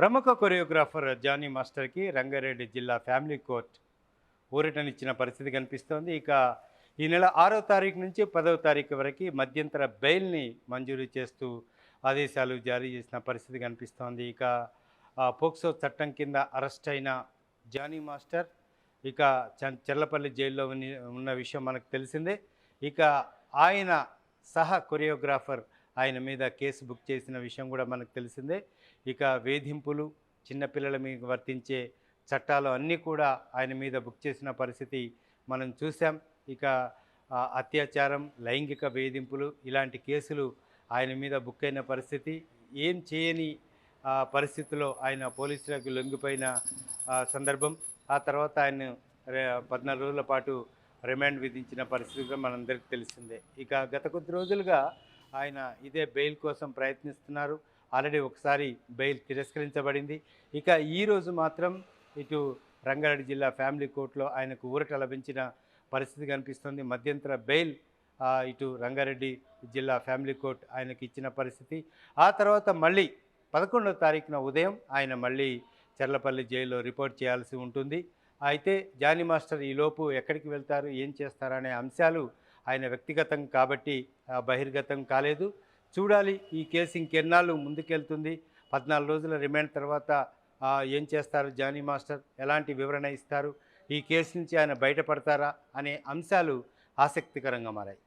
ప్రముఖ choreographer Johnny మాస్టర్కి రంగారెడ్డి జిల్లా ఫ్యామిలీ కోర్ట్ ఊరటనిచ్చిన పరిస్థితి కనిపిస్తోంది. ఇక ఈ నెల ఆరో తారీఖు నుంచి పదవ తారీఖు వరకు మధ్యంతర బెయిల్ని మంజూరు చేస్తూ ఆదేశాలు జారీ చేసిన పరిస్థితి కనిపిస్తోంది. ఇక ఆ, పోక్సో చట్టం కింద అరెస్ట్ అయిన జానీ మాస్టర్ ఇక చ- చెర్లపల్లి జైల్లో ఉన్న విషయం మనకు తెలిసిందే. ఇక ఆయన సహ కొరియోగ్రాఫర్ ఆయన మీద కేసు బుక్ చేసిన విషయం కూడా మనకు తెలిసిందే. ఇక వేధింపులు చిన్నపిల్లల మీద వర్తించే చట్టాలు అన్నీ కూడా ఆయన మీద బుక్ చేసిన పరిస్థితి మనం చూసాం ఇక అత్యాచారం లైంగిక వేధింపులు ఇలాంటి కేసులు ఆయన మీద బుక్ అయిన పరిస్థితి. ఏం చేయని ఆ, పరిస్థితిలో ఆయన పోలీసులకు లొంగిపోయిన సందర్భం. ఆ తర్వాత ఆయన పద్నాలుగు రోజుల పాటు రిమాండ్ విధించిన పరిస్థితి కూడా మనందరికీ తెలిసిందే. ఇక గత కొద్ది రోజులుగా ఆయన ఇదే బెయిల్ కోసం ప్రయత్నిస్తున్నారు. ఆల్రెడీ ఒకసారి బెయిల్ తిరస్కరించబడింది. ఇక ఈరోజు మాత్రం ఇటు రంగారెడ్డి జిల్లా ఫ్యామిలీ కోర్టులో ఆయనకు ఊరట లభించిన పరిస్థితి కనిపిస్తుంది. మధ్యంతర బెయిల్ ఇటు రంగారెడ్డి జిల్లా ఫ్యామిలీ కోర్ట్ ఆయనకి ఇచ్చిన పరిస్థితి. ఆ తర్వాత మళ్ళీ పదకొండవ తారీఖున ఉదయం ఆయన మళ్ళీ చెర్లపల్లి జైల్లో రిపోర్ట్ చేయాల్సి ఉంటుంది. అయితే జానీ మాస్టర్ ఈలోపు ఎక్కడికి వెళ్తారు? ఏం చేస్తారనే అంశాలు ఆయన వ్యక్తిగతం కాబట్టి బహిర్గతం కాలేదు. చూడాలి ఈ కేసు ఇంకెన్నాళ్ళు ముందుకెళ్తుంది. పద్నాలుగు రోజుల రిమాండ్ తర్వాత ఏం చేస్తారు జానీ మాస్టర్? ఎలాంటి వివరణ ఇస్తారు? ఈ కేసు నుంచి ఆయన బయటపడతారా? అనే అంశాలు ఆసక్తికరంగా మారాయి.